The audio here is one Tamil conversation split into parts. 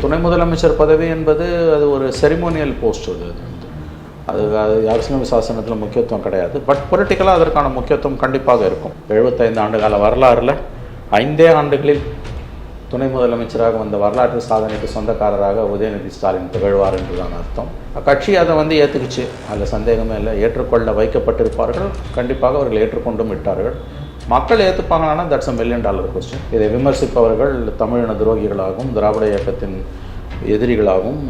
துணை முதலமைச்சர் பதவி என்பது அது ஒரு செரிமோனியல் போஸ்ட் அது. அது அது அரசியல் சாசனத்தில் முக்கியத்துவம் கிடையாது. பட் பொலிட்டிக்கலாக அதற்கான முக்கியத்துவம் கண்டிப்பாக இருக்கும். எழுபத்தைந்து ஆண்டு கால வரலாறில் ஐந்தே ஆண்டுகளில் துணை முதலமைச்சராக வந்த வரலாற்று சாதனைக்கு சொந்தக்காரராக உதயநிதி ஸ்டாலின் திகழ்வார் என்றுதான் அர்த்தம். கட்சி அதை வந்து ஏற்றுக்குச்சு அதில் சந்தேகமே இல்லை. ஏற்றுக்கொள்ள வைக்கப்பட்டிருப்பார்கள். கண்டிப்பாக அவர்கள் ஏற்றுக்கொண்டும் விட்டார்கள். மக்கள் ஏற்றுப்பாங்களான்னா that's a million dollar question இதை விமர்சிப்பவர்கள் தமிழின துரோகிகளாகவும் திராவிட இயக்கத்தின் எதிரிகளாகவும்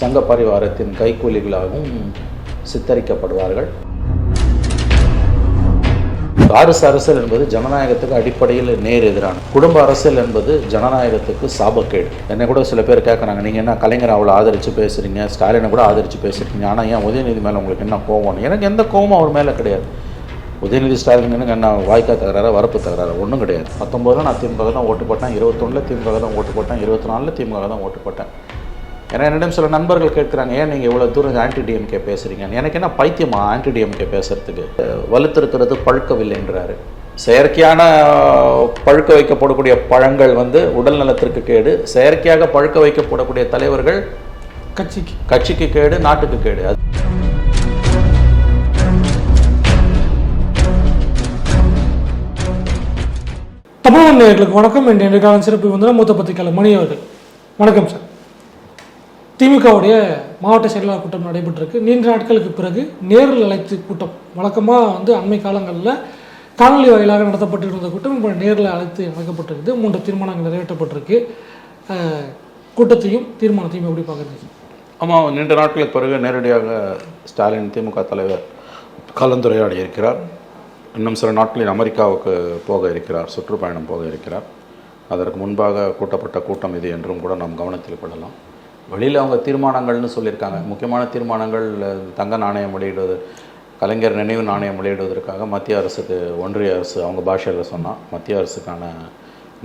சங்க பரிவாரத்தின் கைக்கூலிகளாகவும் சித்தரிக்கப்படுவார்கள். வாரிசு அரசியல் என்பது ஜனநாயகத்துக்கு அடிப்படையில் நேர் எதிரான குடும்ப அரசியல் என்பது ஜனநாயகத்துக்கு சாபக்கேடு. என்னை கூட சில பேர் கேட்குறாங்க நீங்கள் என்ன கலைஞர் அவ்வளோ ஆதரித்து பேசுகிறீங்க ஸ்டாலினை கூட ஆதரித்து பேசுகிறீங்க ஆனால் ஏன் உதயநிதி மேலே உங்களுக்கு என்ன கோவம் எனக்கு எந்த கோவமும் அவர் மேலே கிடையாது. உதயநிதி ஸ்டாலினுக்கு என்ன வாய்க்கா தகராறு வரப்பு தகராறு? ஒன்றும் கிடையாது. பத்தொம்போதில் நான் திமுக தான் ஓட்டு போட்டேன். இருபத்தொன்னில் திமுக தான் ஓட்டு போட்டேன். இருபத்தி நாலில் திமுக தான் ஓட்டு போட்டேன். ஏன்னா என்னிடம் சில நண்பர்கள் கேட்குறாங்க ஏன் நீங்கள் இவ்வளோ தூரம் ஆன்டி டிஎம்கே பேசுகிறீங்க எனக்கு என்ன பைத்தியமா ஆன்டி டிஎம்கே பேசுறதுக்கு? அஹ் வலுத்திருக்கிறது பழுக்கவில்லைன்றாரு. செயற்கையான பழுக்க வைக்கப்படக்கூடிய பழங்கள் வந்து உடல் நலத்திற்கு கேடு. செயற்கையாக பழுக்க வைக்கப்படக்கூடிய தலைவர்கள் கட்சிக்கு. கட்சிக்கு கேடு நாட்டுக்கு கேடு. அது தமிழ் நேர்களுக்கு வணக்கம். என்று இன்றைக்கான சிறப்பு வந்து மூத்த பத்திரிகையாளர் மணி அவர்கள். வணக்கம் சார். திமுகவுடைய மாவட்ட செயலாளர் கூட்டம் நடைபெற்றிருக்கு. நீண்ட நாட்களுக்கு பிறகு நேரில் அழைத்து கூட்டம். வழக்கமாக வந்து அண்மை காலங்களில் காணொலி வாயிலாக நடத்தப்பட்டு இருந்த கூட்டம் இப்போ நேரில் அழைத்து நடக்கப்பட்டிருக்குது. மூன்று தீர்மானங்கள் நிறைவேற்றப்பட்டிருக்கு. கூட்டத்தையும் தீர்மானத்தையும் எப்படி பார்க்குறீங்க ஆமாம் நீண்ட நாட்களுக்கு பிறகு நேரடியாக ஸ்டாலின் திமுக தலைவர் கலந்துரையாடி இருக்கிறார் இன்னும் சில நாட்களில் அமெரிக்காவுக்கு போக இருக்கிறார் சுற்றுப்பயணம் போக இருக்கிறார். அதற்கு முன்பாக கூட்டப்பட்ட கூட்டம் இது என்றும் கூட நாம் கவனத்தில் கொள்ளலாம். வெளியில் அவங்க தீர்மானங்கள்னு சொல்லியிருக்காங்க. முக்கியமான தீர்மானங்கள் தங்க நாணயம் வெளியிடுவது கலைஞர் நினைவு நாணயம் வெளியிடுவதற்காக மத்திய அரசுக்கு ஒன்றிய அரசு அவங்க பாஷையில் சொன்னால் மத்திய அரசுக்கான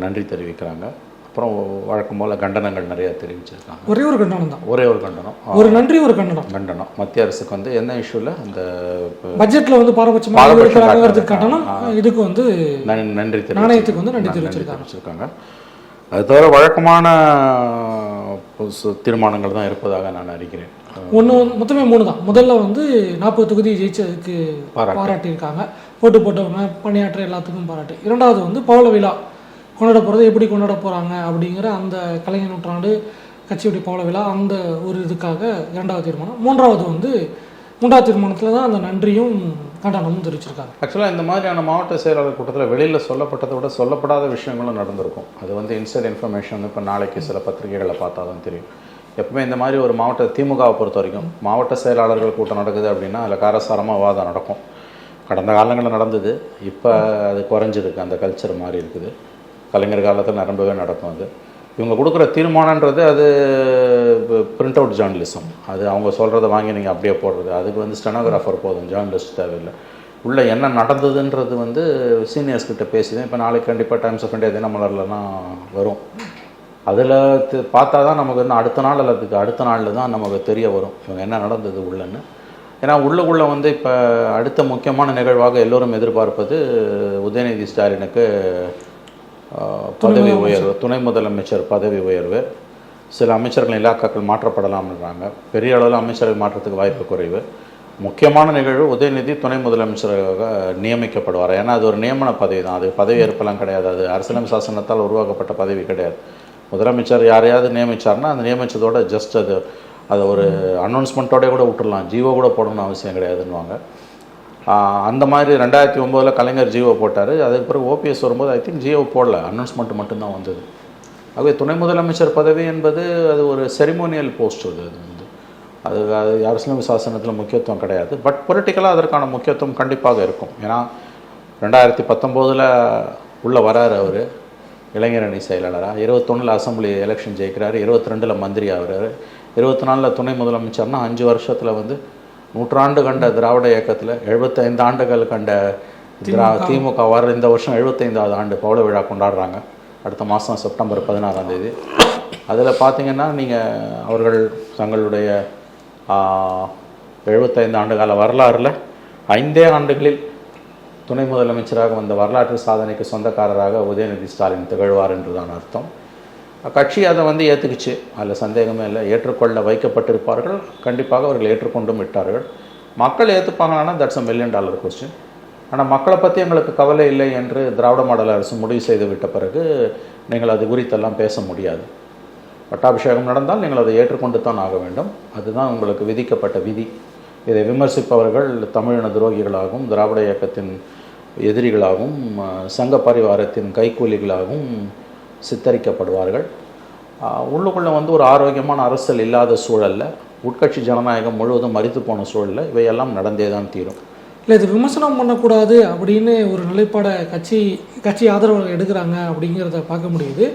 நன்றி தெரிவிக்கிறாங்க. அப்புறம் வழக்கம் போல் கண்டனங்கள் நிறைய தெரிவிச்சிருக்காங்க. ஒரே ஒரு கண்டனம் தான். ஒரே ஒரு கண்டனம். ஒரு நன்றி ஒரு கண்டனம். கண்டனம். மத்திய அரசுக்கு வந்து என்ன இஷ்யூல அந்த பட்ஜெட்ல வந்து பாரபட்சமாக. கண்டனம். இதுக்கு வந்து நன்- நன்றி நாணயத்துக்கு வந்து நன்றி தெரிவிச்சிருக்காங்க. அது தவிர வழக்கமான தீர்மானங்கள் தான் இருப்பதாக நான் அறிகிறேன். ஒன்று மொத்தமே மூணு தான். முதல்ல வந்து நாற்பது தொகுதி ஜெயிச்சதுக்கு பாராட்டு. பாராட்டியிருக்காங்க. போட்டு போட்டவங்க பணியாற்ற எல்லாத்துக்கும் பாராட்டு. இரண்டாவது வந்து பவள விழா. கொண்டாட போகிறது எப்படி கொண்டாட போகிறாங்க அப்படிங்கிற அந்த கலைஞர் நூற்றாண்டு கட்சியுடைய பவள விழா அந்த ஒரு இதுக்காக இரண்டாவது தீர்மானம். மூன்றாவது வந்து மூன்றாவது தீர்மானத்தில் தான் அந்த நன்றியும் கண்டனமும் தெரிவிச்சிருக்காங்க. ஆக்சுவலாக இந்த மாதிரியான மாவட்ட செயலாளர் கூட்டத்தில் வெளியில் சொல்லப்பட்டதை விட சொல்லப்படாத விஷயங்களும் நடந்திருக்கும். அது வந்து இன்சைட் இன்ஃபர்மேஷன் இப்போ நாளைக்கு சில பத்திரிகைகளை பார்த்தா தான் தெரியும். எப்பவுமே இந்த மாதிரி ஒரு மாவட்ட திமுகவை பொறுத்த வரைக்கும் மாவட்ட செயலாளர்கள் கூட்டம் நடக்குது அப்படின்னா அதில் காரசாரமாக வாதம் நடக்கும். கடந்த காலங்களில் நடந்தது இப்போ அது குறைஞ்சிருக்கு அந்த கல்ச்சர் மாதிரி இருக்குது. கலைஞர் காலத்தில் நிரம்பவே நடக்கும் அது. இவங்க கொடுக்குற தீர்மானன்றது அது பிரிண்ட் அவுட் ஜேர்னலிசம் அது அவங்க சொல்கிறத வாங்கி நீங்கள் அப்படியே போடுறது. அதுக்கு வந்து ஸ்டெனோகிராஃபர் போதும் ஜேர்னலிஸ்ட் தேவையில்லை. உள்ளே என்ன நடந்ததுன்றது வந்து சீனியர்ஸ் கிட்டே பேசி தான் இப்போ நாளைக்கு கண்டிப்பாக டைம்ஸ் ஆஃப் இண்டியா தினமலர்லாம் வரும். அதில் பார்த்தா தான் நமக்கு வந்து அடுத்த நாள் அல்லதுக்கு அடுத்த நாளில் தான் நமக்கு தெரிய வரும். இவங்க என்ன நடந்தது உள்ளன்னு. ஏன்னா உள்ளுக்குள்ளே வந்து இப்போ அடுத்த முக்கியமான நிகழ்வாக எல்லோரும் எதிர்பார்ப்பது உதயநிதி ஸ்டாலினுக்கு பதவி உயர்வு துணை முதலமைச்சர் பதவி உயர்வு. சில அமைச்சர்கள் இலாக்காக்கள் மாற்றப்படலாம்ன்றாங்க. பெரிய அளவில் அமைச்சர்கள் மாற்றத்துக்கு வாய்ப்பு குறைவு. முக்கியமான நிகழ்வு உதயநிதி துணை முதலமைச்சராக நியமிக்கப்படுவார். ஏன்னா அது ஒரு நியமன பதவி தான் அது பதவி ஏற்பெல்லாம் கிடையாது. அது அரசியலமைப்பு சாசனத்தால் உருவாக்கப்பட்ட பதவி கிடையாது. முதலமைச்சர் யாரையாவது நியமிச்சார்னா அந்த நியமிச்சதோட ஜஸ்ட் அது அதை ஒரு அனௌன்ஸ்மெண்ட்டோட கூட விட்டுறலாம் ஜீவோ கூட போடணும்னு அவசியம் கிடையாதுன்னுவாங்க. அந்த மாதிரி ரெண்டாயிரத்தி ஒம்போதில் கலைஞர் ஜியோ போட்டார். அதுக்கு பிறகு ஓபிஎஸ் வரும்போது ஐ திங்க் ஜியோ போடல. அனௌன்ஸ்மெண்ட் மட்டும்தான் வந்தது. ஆகவே துணை முதலமைச்சர் பதவி என்பது அது ஒரு செரிமோனியல் போஸ்ட் அது. அது வந்து அது அது அரசியலமைப்பு சாசனத்தில் முக்கியத்துவம் கிடையாது. பட் பொலிட்டிக்கலாக அதற்கான முக்கியத்துவம் கண்டிப்பாக இருக்கும். ஏன்னா ரெண்டாயிரத்தி பத்தொம்போதில் உள்ளே வராரு அவர் இளைஞரணி செயலாளராக இருபத்தொன்னில் அசம்பிளி எலெக்ஷன் ஜெயிக்கிறாரு. இருபத்தி ரெண்டில் மந்திரி ஆகிறாரு. இருபத்தி நாலில் துணை முதலமைச்சர்னா அஞ்சு வருஷத்தில் வந்து நூற்றாண்டு கண்ட திராவிட இயக்கத்தில் எழுபத்தைந்து ஆண்டுகள் கண்ட திரா திமுக. வர இந்த வருஷம் எழுபத்தைந்தாவது ஆண்டு பவள விழா கொண்டாடுறாங்க. அடுத்த மாதம் செப்டம்பர் பதினாறாம் தேதி. அதில் பார்த்தீங்கன்னா நீங்கள் அவர்கள் தங்களுடைய எழுபத்தைந்து ஆண்டு கால வரலாறில் ஐந்தே ஆண்டுகளில் துணை முதலமைச்சராக வந்த வரலாற்று சாதனைக்கு சொந்தக்காரராக உதயநிதி ஸ்டாலின் திகழ்வார் என்றுதான் அர்த்தம். கட்சி அதை வந்து ஏற்றுக்குச்சு அதில் சந்தேகமே இல்லை. ஏற்றுக்கொள்ள வைக்கப்பட்டிருப்பார்கள். கண்டிப்பாக அவர்கள் ஏற்றுக்கொண்டும் விட்டார்கள். மக்கள் ஏற்றுப்பாங்களான்னா that's a million dollar question ஆனால் மக்களை பற்றி எங்களுக்கு கவலை இல்லை என்று திராவிட மாடல் அரசு முடிவு செய்து விட்ட பிறகு நீங்கள் அது குறித்தெல்லாம் பேச முடியாது. பட்டாபிஷேகம் நடந்தால் நீங்கள் அதை ஏற்றுக்கொண்டு தான் ஆக வேண்டும். அதுதான் உங்களுக்கு விதிக்கப்பட்ட விதி. இதை விமர்சிப்பவர்கள் தமிழின துரோகிகளாகவும் திராவிட இயக்கத்தின் எதிரிகளாகவும் சங்க பரிவாரத்தின் கைக்கூலிகளாகவும் சித்தரிக்கப்படுவார்கள். உள்ளுக்குள்ளே வந்து ஒரு ஆரோக்கியமான அரசியல் இல்லாத சூழல்ல உட்கட்சி ஜனநாயகம் முழுவதும் மறித்து போன சூழலில் இவையெல்லாம் நடந்தே தான் தீரும். இல்லை இது விமர்சனம் பண்ணக்கூடாது அப்படின்னு ஒரு நிலைப்பாடை கட்சி கட்சி ஆதரவாளர்கள் எடுக்கிறாங்க அப்படிங்கிறத பார்க்க முடியுது.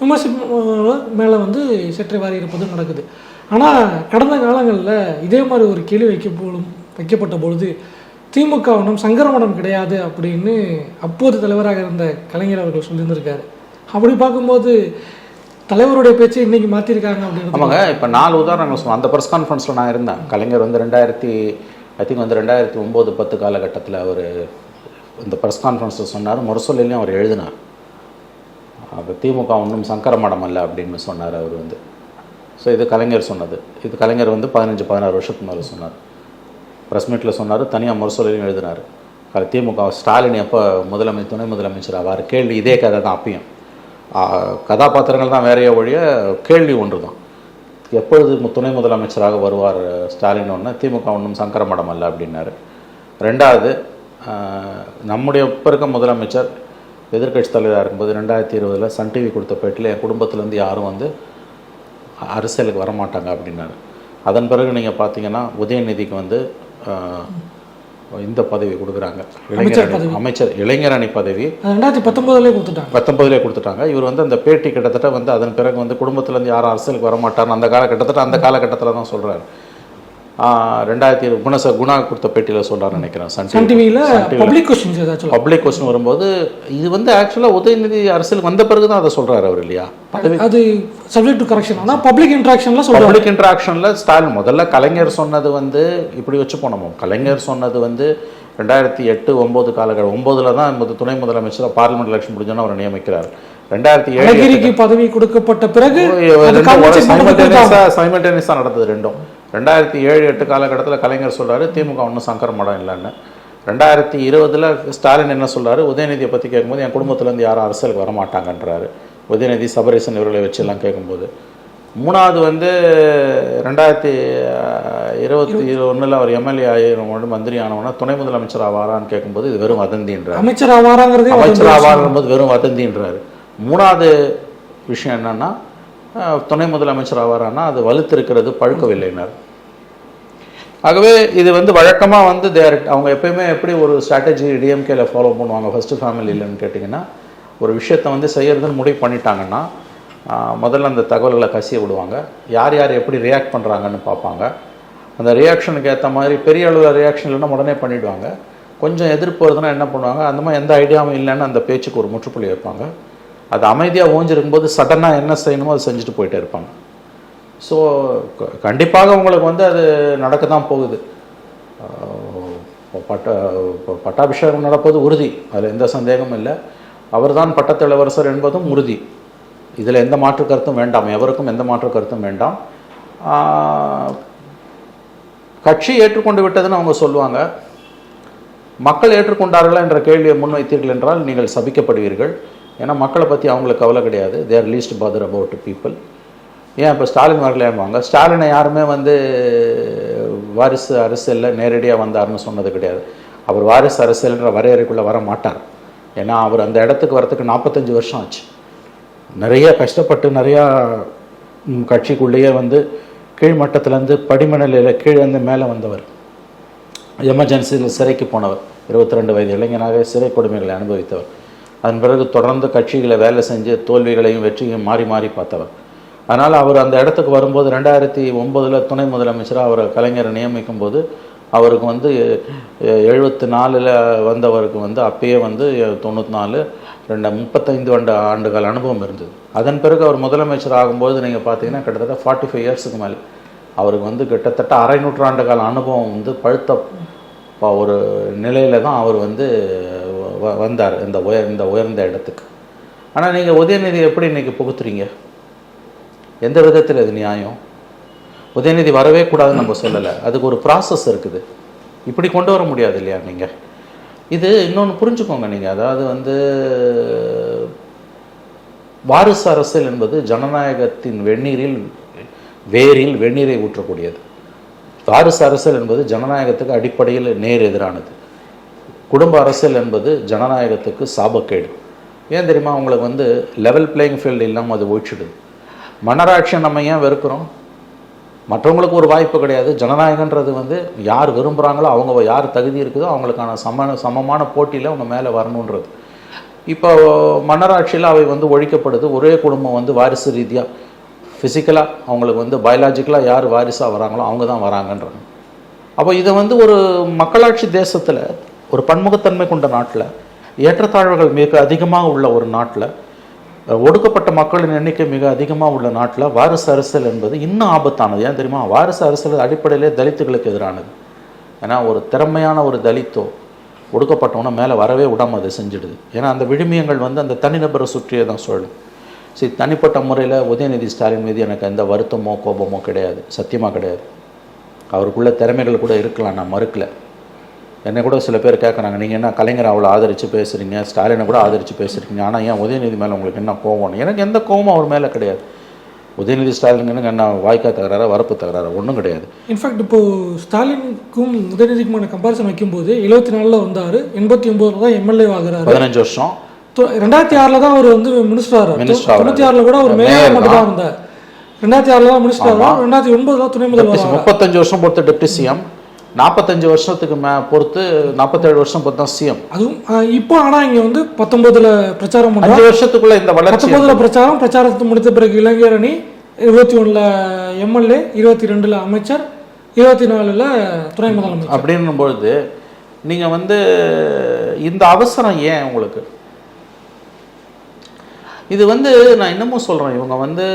விமர்சனம் மேலே வந்து செற்றை வாரி இருப்பதும் நடக்குது. ஆனால் கடந்த காலங்களில் இதே மாதிரி ஒரு கேள்வி வைக்கப்படும் வைக்கப்பட்ட பொழுது திமுக ஒன்றும் சங்கரமடம் கிடையாது அப்படின்னு அப்போது தலைவராக இருந்த கலைஞர் அவர்கள் சொல்லியிருந்திருக்காரு. அப்படி பார்க்கும்போது தலைவருடைய பேச்சை இன்னைக்கு மாற்றிருக்காங்க அப்படின்னு ஆமாங்க இப்போ நாலு உதாரணங்கள் சொன்னோம் அந்த ப்ரெஸ் கான்ஃபரன்ஸில் நான் இருந்தேன். கலைஞர் வந்து ரெண்டாயிரத்தி ஐ திங்க் வந்து ரெண்டாயிரத்தி ஒம்பது பத்து காலகட்டத்தில் அவர் இந்த ப்ரெஸ் கான்ஃபரன்ஸில் சொன்னார். முரசொலிலையும் அவர் எழுதினார். அது திமுக ஒன்றும் சங்கர மடம் அல்ல அப்படின்னு சொன்னார் அவர் வந்து. ஸோ இது கலைஞர் சொன்னது. இது கலைஞர் வந்து பதினஞ்சு பதினாறு வருஷத்துக்கு மேலே சொன்னார். ப்ரெஸ் மீட்டில் சொன்னார் தனியாக முரசொலிலையும் எழுதினார். அது திமுக ஸ்டாலின் எப்போ முதலமைச்சர் துணை முதலமைச்சர் ஆவார் கேள்வி இதே கதை தான் அப்பயும். கதாபாத்திரங்கள் தான் வேறைய ஒழிய கேள்வி ஒன்று தான் எப்பொழுது துணை முதலமைச்சராக வருவார் ஸ்டாலின் ஒன்று திமுக ஒன்றும் சங்கர மடம் அல்ல அப்படின்னாரு. ரெண்டாவது நம்முடைய இப்போ இருக்க முதலமைச்சர் எதிர்க்கட்சி தலைவராக இருக்கும்போது ரெண்டாயிரத்தி இருபதில் சன் டிவி கொடுத்த பேட்டில் என் குடும்பத்திலேருந்து யாரும் வந்து அரசியலுக்கு வரமாட்டாங்க அப்படின்னாரு. அதன் பிறகு நீங்கள் பார்த்தீங்கன்னா உதயநிதிக்கு வந்து இந்த பதவி கொடுக்குறாங்க. இளைஞர் அமைச்சர் இளைஞர் அணி பதவி. ரெண்டாயிரத்தி பத்தொம்போதுலேயே கொடுத்துட்டாங்க. பத்தொன்பதுலேயே கொடுத்துட்டாங்க. இவர் வந்து அந்த பேட்டி கிட்டத்தட்ட வந்து அதன் பிறகு வந்து குடும்பத்துலேருந்து யாரும் அரசியலுக்கு வரமாட்டார்னு அந்த கால கிட்டத்தட்ட அந்த காலகட்டத்தில் தான் சொல்கிறாரு ரெண்டாயிரத்தி குணச குணா கொடுத்த பேட்டியில் சொல்கிறார் நினைக்கிறேன். சன் சன் டிவி டிவியில் பப்ளிக் கொஸ்டின்ஸ் ஏதாச்சும் பப்ளிக் கொஸ்டின் வரும்போது இது வந்து ஆக்சுவலாக உதயநிதி அரசியலுக்கு வந்த பிறகு தான் அதை சொல்கிறாரு அவர் இல்லையா? அது சப்ஜெக்ட் டு கரெக்ஷன் ஆனால் பப்ளிக் இன்ட்ராக்ஷனில் பப்ளிக் இன்ட்ராக்ஷனில் ஸ்டாலின் முதல்ல கலைஞர் சொன்னது வந்து இப்படி வச்சு போனோம்? கலைஞர் சொன்னது வந்து ரெண்டாயிரத்தி எட்டு ஒம்பது காலகட்டம் ஒம்போதில் தான் முத- துணை முதலமைச்சராக பார்லிமெண்ட் எலெக்ஷன் முடிஞ்சோன்னு அவர் நியமிக்கிறார். ரெண்டாயிரத்தி ஏழு பதவி கொடுக்கப்பட்ட பிறகு சைமல்டேனியஸாக நடந்தது ரெண்டும். ரெண்டாயிரத்தி ஏழு எட்டு காலகட்டத்தில் கலைஞர் சொல்றாரு திமுக ஒன்றும் சங்கர மடம் இல்லைன்னு. ரெண்டாயிரத்தி இருபதுல ஸ்டாலின் என்ன சொல்றாரு உதயநிதியை பற்றி கேட்கும்போது என் குடும்பத்துலேருந்து யாரும் அரசியலுக்கு வரமாட்டாங்கன்றாரு. உதயநிதி சபரீசன் இவர்களை வச்சு எல்லாம் கேட்கும்போது மூணாவது வந்து ரெண்டாயிரத்தி இருபத்தி ஒன்றில் அவர் எம்எல்ஏ ஆகியோட மந்திரி ஆனவொன்னே துணை முதலமைச்சர் ஆவாரான்னு கேட்கும்போது இது வெறும் வதந்தின்றார். அமைச்சர் ஆவாராங்கிறதே அமைச்சர் ஆவாரும்போது வெறும் வதந்தின்றாரு. மூணாவது விஷயம் என்னன்னா துணை முதலமைச்சர் ஆவாரான்னா அது வலுத்திருக்கிறது பழுக்கவில்லைனார். ஆகவே இது வந்து வழக்கமாக வந்து தேர் அவங்க எப்பயுமே எப்படி ஒரு ஸ்ட்ராட்டஜி டிஎம்கேல ஃபாலோ பண்ணுவாங்க? ஃபஸ்ட்டு ஃபேமிலியிலன்னு கேட்டிங்கன்னா ஒரு விஷயத்தை வந்து செய்கிறதுன்னு முடிவு பண்ணிட்டாங்கன்னா முதல்ல அந்த தகவல்களை கசிய விடுவாங்க. யார் யார் எப்படி ரியாக்ட் பண்ணுறாங்கன்னு பார்ப்பாங்க. அந்த ரியாக்ஷனுக்கு ஏற்ற மாதிரி பெரிய அளவில் ரியாக்ஷன் இல்லைன்னா உடனே பண்ணிவிடுவாங்க கொஞ்சம் எதிர்ப்பு வருதுன்னா என்ன பண்ணுவாங்க? அந்த மாதிரி எந்த ஐடியாவும் இல்லைன்னு அந்த பேச்சுக்கு ஒரு முற்றுப்புள்ளி வைப்பாங்க. அது அமைதியாக ஓஞ்சிருக்கும்போது சடனாக என்ன செய்யணுமோ அதை செஞ்சுட்டு போயிட்டே இருப்பாங்க. ஸோ கண்டிப்பாக உங்களுக்கு வந்து அது நடக்க தான் போகுது பட்ட பட்டாபிஷேகம் நடப்பது உறுதி. அதில் எந்த சந்தேகமும் இல்லை. அவர்தான் பட்டத்து இளவரசர் என்பதும் உறுதி. இதில் எந்த மாற்று கருத்தும் வேண்டாம். எவருக்கும் எந்த மாற்று கருத்தும் வேண்டாம். கட்சி ஏற்றுக்கொண்டு விட்டதுன்னு அவங்க சொல்லுவாங்க. மக்கள் ஏற்றுக்கொண்டார்களா என்ற கேள்வியை முன்வைத்தீர்கள் என்றால் நீங்கள் சபிக்கப்படுவீர்கள். ஏன்னா மக்களை பற்றி அவங்களுக்கு கவலை கிடையாது. They're least bother about people ஏன் இப்போ ஸ்டாலின் வரலையாம்பாங்க? ஸ்டாலினை யாருமே வந்து வாரிசு அரசியலில் நேரடியாக வந்தார்னு சொன்னது கிடையாது. அவர் வாரிசு அரசியல்ன்ற வரையறைக்குள்ளே வர மாட்டார். ஏன்னா அவர் அந்த இடத்துக்கு வரத்துக்கு நாற்பத்தஞ்சு வருஷம் ஆச்சு. நிறைய கஷ்டப்பட்டு நிறையா கட்சிக்குள்ளேயே வந்து கீழ்மட்டத்திலேருந்து படிமநிலையில் கீழேருந்து மேலே வந்தவர். எமர்ஜென்சியில் சிறைக்கு போனவர். இருபத்தி ரெண்டு வயது இளைஞனாக சிறை கொடுமைகளை அனுபவித்தவர். அதன் பிறகு தொடர்ந்து கட்சிகளை வேலை செஞ்சு தோல்விகளையும் வெற்றியும் மாறி மாறி பார்த்தவர். அதனால் அவர் அந்த இடத்துக்கு வரும்போது ரெண்டாயிரத்தி ஒம்பதில் துணை முதலமைச்சராக அவரை கலைஞரை நியமிக்கும் போது அவருக்கு வந்து எழுபத்தி நாலில் வந்தவருக்கு வந்து அப்பயே வந்து தொண்ணூற்றி நாலு ரெண்டு முப்பத்தைந்து ஆண்டு ஆண்டுகள் அனுபவம் இருந்தது. அதன் பிறகு அவர் முதலமைச்சர் ஆகும்போது நீங்கள் பார்த்தீங்கன்னா கிட்டத்தட்ட ஃபார்ட்டி ஃபைவ் இயர்ஸுக்கு மேலே அவருக்கு வந்து கிட்டத்தட்ட அரை நூற்றாண்டு கால அனுபவம் வந்து பழுத்த ஒரு நிலையில தான் அவர் வந்து வ- வந்தார். இந்த உயர் இந்த உயர்ந்த இடத்துக்கு. ஆனால் நீங்கள் உதயநிதி எப்படி இன்றைக்கி புகுத்துறீங்க? எந்த விதத்தில் அது நியாயம்? உதயநிதி வரவே கூடாதுன்னு நம்ம சொல்லலை. அதுக்கு ஒரு ப்ராசஸ் இருக்குது. இப்படி கொண்டு வர முடியாது இல்லையா நீங்கள் இது இன்னொன்று புரிஞ்சுக்கோங்க நீங்கள் அதாவது வந்து வாரிசு அரசியல் என்பது ஜனநாயகத்தின் வெந்நீரில் வேரில் வெந்நீரை ஊற்றக்கூடியது. வாரிசு அரசியல் என்பது ஜனநாயகத்துக்கு அடிப்படையில் நேர் எதிரானது. குடும்ப அரசியல் என்பது ஜனநாயகத்துக்கு சாபக்கேடு. ஏன் தெரியுமா? அவங்களுக்கு வந்து லெவல் பிளேயிங் ஃபீல்டு இல்லாமல் அது ஒழிச்சிடுது மன்னராட்சியை நம்ம ஏன் வெறுக்கிறோம்? மற்றவங்களுக்கு ஒரு வாய்ப்பு கிடையாது. ஜனநாயகன்றது வந்து யார் விரும்புகிறாங்களோ அவங்க யார் தகுதி இருக்குதோ அவங்களுக்கான சம சமமான போட்டியில் அவங்க மேலே வரணுன்றது. இப்போ மன்னராட்சியில் அவை வந்து ஒழிக்கப்படுது. ஒரே குடும்பம் வந்து வாரிசு ரீதியாக ஃபிசிக்கலாக அவங்களுக்கு வந்து பயாலாஜிக்கலாக யார் வாரிசாக வராங்களோ அவங்க தான் வராங்கன்றாங்க. அப்போ இதை வந்து ஒரு மக்களாட்சி தேசத்தில் ஒரு பன்முகத்தன்மை கொண்ட நாட்டில் ஏற்றத்தாழ்வுகள் மிக அதிகமாக உள்ள ஒரு நாட்டில் ஒடுக்கப்பட்ட மக்களின் எண்ணிக்கை மிக அதிகமாக உள்ள நாட்டில் வாரிசு அரசியல் என்பது இன்னும் ஆபத்தானது. ஏன் தெரியுமா? வாரிசு அரசியல் அடிப்படையிலே தலித்துகளுக்கு எதிரானது. ஏன்னா ஒரு திறமையான ஒரு தலித்தோ ஒடுக்கப்பட்டவனை மேலே வரவே விடாமல் அதை செஞ்சிடுது. ஏன்னா அந்த விழுமியங்கள் வந்து அந்த தனிநபரை சுற்றியே தான் சொல்லும் சரி தனிப்பட்ட முறையில் உதயநிதி ஸ்டாலின் மீது எனக்கு எந்த வருத்தமோ கோபமோ கிடையாது. சத்தியமாக கிடையாது. அவருக்குள்ள திறமைகள் கூட இருக்கலாம் நான் மறுக்கலை. என்னை கூட சில பேர் கேட்குறாங்க நீங்கள் என்ன கலைஞர் அவ்வளோ ஆதரித்து பேசுகிறீங்க ஸ்டாலினை கூட ஆதரித்து பேசுகிறீங்க ஆனால் ஏன் உதயநிதி மேலே உங்களுக்கு என்ன கோவம் எனக்கு எந்த கோவமும் அவர் மேலே கிடையாது. உதயநிதி ஸ்டாலினுக்கு என்ன வாய்க்கா தகராறா வரப்பு தகராறா ஒன்றும் கிடையாது. இன்ஃபேக்ட் இப்போ ஸ்டாலினுக்கும் உதயநிதிக்குமான கம்பேரிசன் வைக்கும்போது எழுபத்தி நாலில் வந்தார் எண்பத்தி ஒம்போதுல தான் எம்எல்ஏ ஆகுறாரு பதினஞ்சு வருஷம். ரெண்டாயிரத்தி ஆறில் தான் அவர் வந்து மினிஸ்டர் ஆகுறாரு. தொண்ணூற்றி ஆறில் கூட அவர் மேயர் மட்டும் தான். இருந்தார். ரெண்டாயிரத்தி ஆறில் தான் மினிஸ்டர் ரெண்டாயிரத்தி ஒன்பதுல துணை முதல்வர். முப்பத்தஞ்சு வருஷம் பொறுத்து டெப்டி சிஎம் நாற்பத்தஞ்சு வருஷத்துக்கு மே பொறுத்து நாற்பத்தேழு வருஷம் பொறுத்து தான் சிஎம் அதுவும் இப்போ ஆனா இங்க வந்து பத்தொன்பதுல பிரச்சாரம் அஞ்சு வருஷத்துக்குள்ள இந்த வளர்ச்சி பத்தொன்பதுல பிரச்சாரம் பிரச்சாரத்தை முடித்த பிறகு இளைஞர் அணி இருபத்தி ஒண்ணுல எம்எல்ஏ இருபத்தி ரெண்டுல அமைச்சர் இருபத்தி நாலுல துணை முதலமைச்சர். அப்படின்னும் பொழுது நீங்க வந்து இந்த அவசரம் ஏன் உங்களுக்கு? இது வந்து நான் இன்னமும் சொல்கிறேன் இவங்க வந்து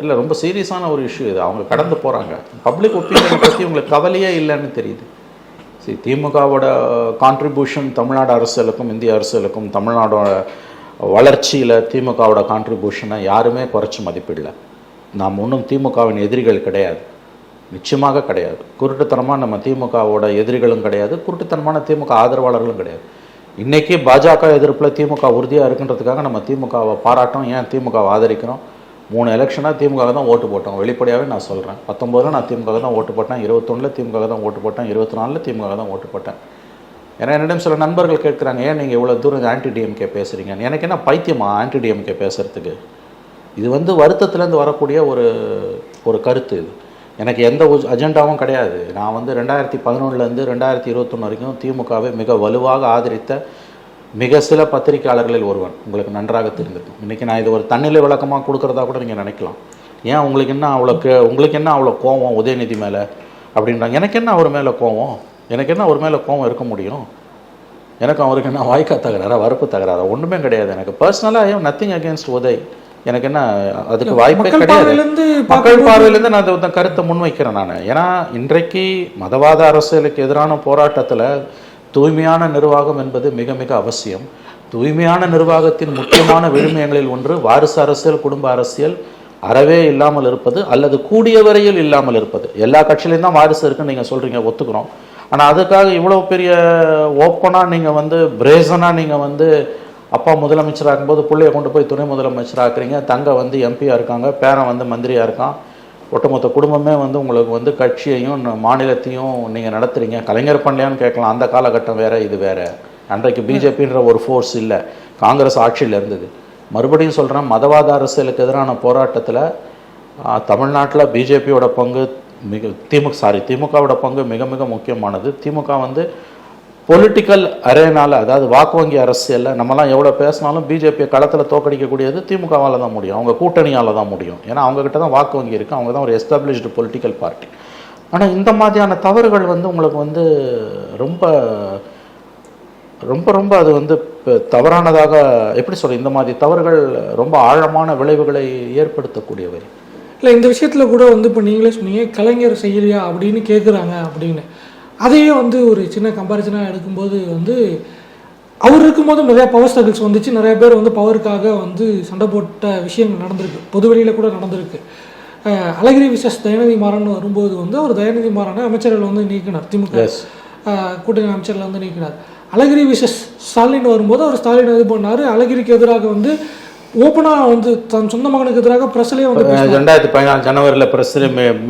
இல்லை ரொம்ப சீரியஸான ஒரு இஷ்யூ இது. அவங்க கடந்து போகிறாங்க பப்ளிக் ஒப்பீனியன் பற்றி உங்களுக்கு கவலையே இல்லைன்னு தெரியுது. சரி திமுகவோட கான்ட்ரிபியூஷன் தமிழ்நாடு அரசியலுக்கும் இந்திய அரசியலுக்கும் தமிழ்நாடோட வளர்ச்சியில் திமுகவோட கான்ட்ரிபியூஷனை யாருமே குறைச்சி மதிப்பிடலை. நாம் ஒன்றும் திமுகவின் எதிரிகள் கிடையாது. நிச்சயமாக கிடையாது. குருட்டுத்தனமாக நம்ம திமுகவோட எதிரிகளும் கிடையாது. குருட்டுத்தனமான திமுக ஆதரவாளர்களும் கிடையாது. இன்றைக்கி பாஜக எதிர்ப்பில் திமுக உறுதியாக இருக்குன்றதுக்காக நம்ம திமுகவை பாராட்டோம் ஏன் திமுகவை ஆதரிக்கிறோம்? மூணு எலெக்ஷனாக திமுக தான் ஓட்டு போட்டோம். வெளிப்படையாகவே நான் சொல்கிறேன் பத்தொம்போதில் நான் திமுக தான் ஓட்டு போட்டேன். இருபத்தொன்னில் திமுக தான் ஓட்டு போட்டேன். இருபத்தி நாலில் திமுக தான் ஓட்டு போட்டேன். ஏன்னா என்னிடம் சில நண்பர்கள் கேட்குறாங்க ஏன் நீங்கள் இவ்வளோ தூரம் ஆன்டி டிஎம்கே பேசுகிறீங்க எனக்கு என்ன பைத்தியமா ஆன்டி டிஎம்கே பேசுகிறதுக்கு இது வந்து வருத்தத்துலேருந்து வரக்கூடிய ஒரு ஒரு கருத்து இது. எனக்கு எந்த அஜெண்டாவும் கிடையாது. நான் வந்து ரெண்டாயிரத்தி பதினொன்றுலேருந்து ரெண்டாயிரத்தி இருபத்தொன்று வரைக்கும் திமுகவை மிக வலுவாக ஆதரித்த மிக சில பத்திரிகையாளர்களில் ஒருவன். உங்களுக்கு நன்றாக தெரிஞ்சிருக்கும் இன்றைக்கி நான் இது ஒரு தன்னிலை விளக்கமாக கொடுக்குறதா கூட நீங்கள் நினைக்கலாம். ஏன் உங்களுக்கு என்ன அவ்வளோ உங்களுக்கு என்ன அவ்வளோ கோவம் உதயநிதி மேலே அப்படின்றாங்க. எனக்கு என்ன அவர் மேலே கோவம்? எனக்கு என்ன அவர் மேலே கோவம் இருக்க முடியும்? எனக்கு அவருக்கு என்ன வாய்க்கா தகராறா வரப்பு தகராறா? ஒன்றுமே கிடையாது எனக்கு. பர்சனலாக ஐ நத்திங் அகேன்ஸ்ட் உதய். எனக்கு என்ன அதுக்கு வாய்ப்பே கிடையாது. மக்கள் பார்வையிலேருந்து நான் அந்த கருத்தை முன்வைக்கிறேன் நான். ஏன்னா இன்றைக்கு மதவாத அரசியலுக்கு எதிரான போராட்டத்தில் தூய்மையான நிர்வாகம் என்பது மிக மிக அவசியம். தூய்மையான நிர்வாகத்தின் முக்கியமான விழுமியங்களில் ஒன்று வாரிசு அரசியல் குடும்ப அரசியல் அறவே இல்லாமல் இருப்பது அல்லது கூடிய வரையில் இல்லாமல் இருப்பது. எல்லா கட்சியிலையும் தான் வாரிசு இருக்குன்னு நீங்கள் சொல்கிறீங்க ஒத்துக்கிறோம். ஆனால் அதுக்காக இவ்வளோ பெரிய ஓப்பனாக நீங்கள் வந்து பிரேசனாக நீங்கள் வந்து அப்பா முதலமைச்சராக இருக்கும்போது பிள்ளைய கொண்டு போய் துணை முதலமைச்சராக்குறீங்க. தங்க வந்து எம்பியாக இருக்காங்க. பேரன் வந்து மந்திரியாக இருக்கான். ஒட்டுமொத்த குடும்பமே வந்து உங்களுக்கு வந்து கட்சியையும் மாநிலத்தையும் நீங்கள் நடத்துறீங்க. கலைஞர் பண்ணலையான்னு கேட்கலாம். அந்த காலகட்டம் வேற இது வேற. அன்றைக்கு பிஜேபின்ற ஒரு ஃபோர்ஸ் இல்லை. காங்கிரஸ் ஆட்சியில் இருந்தது. மறுபடியும் சொல்கிறேன் மதவாத அரசியலுக்கு எதிரான போராட்டத்தில் தமிழ்நாட்டில் பிஜேபியோட பங்கு மிக திமுக சாரி திமுகவோட பங்கு மிக மிக முக்கியமானது. திமுக வந்து பொலிட்டிக்கல் அரேனால அதாவது வாக்கு வங்கி அரசியலில் நம்மலாம் எவ்வளோ பேசினாலும் பிஜேபியை களத்தில் தோக்கடிக்கக்கூடியது திமுகவால் தான் முடியும். அவங்க கூட்டணியால் தான் முடியும். ஏன்னா அவங்கக்கிட்ட தான் வாக்கு வங்கி இருக்குது அவங்க தான் ஒரு எஸ்டாப்ளிஷ்டு பொலிட்டிக்கல் பார்ட்டி ஆனால் இந்த மாதிரியான தவறுகள் வந்து உங்களுக்கு வந்து ரொம்ப ரொம்ப ரொம்ப அது வந்து இப்போ தவறானதாக எப்படி சொல்ல இந்த மாதிரி தவறுகள் ரொம்ப ஆழமான விளைவுகளை ஏற்படுத்தக்கூடியவை. இல்லை இந்த விஷயத்தில் கூட வந்து இப்போ நீங்களே சொன்னீங்க கலைஞர் செய்யலையா? அப்படின்னு கேட்குறாங்க அப்படின்னு. அதையே வந்து ஒரு சின்ன கம்பேரிசனாக எடுக்கும்போது வந்து அவர் இருக்கும்போது நிறைய பவர் ஸ்ட்ரகிள்ஸ் வந்துச்சு. நிறைய பேர் வந்து பவருக்காக வந்து சண்டை போட்ட விஷயங்கள் நடந்திருக்கு. பொது வெளியில கூட நடந்திருக்கு. அழகிரி விசஸ் தயாநிதி மாறன் வரும்போது வந்து அவர் தயாநிதி மாறனை அமைச்சர்கள் வந்து நீக்கினார் திமுக. கூட்டணி அமைச்சர்ல வந்து நீக்கினார். அழகிரி விசஸ் ஸ்டாலின் வரும்போது அவர் ஸ்டாலின் இது பண்ணாரு. அழகிரிக்கு எதிராக வந்து ஓப்பனா வந்து தன் சொந்த மகனுக்கு எதிராக பிரஸ்லேயே வந்து. ரெண்டாயிரத்தி பதினாலு ஜனவரியில் பிரஸ்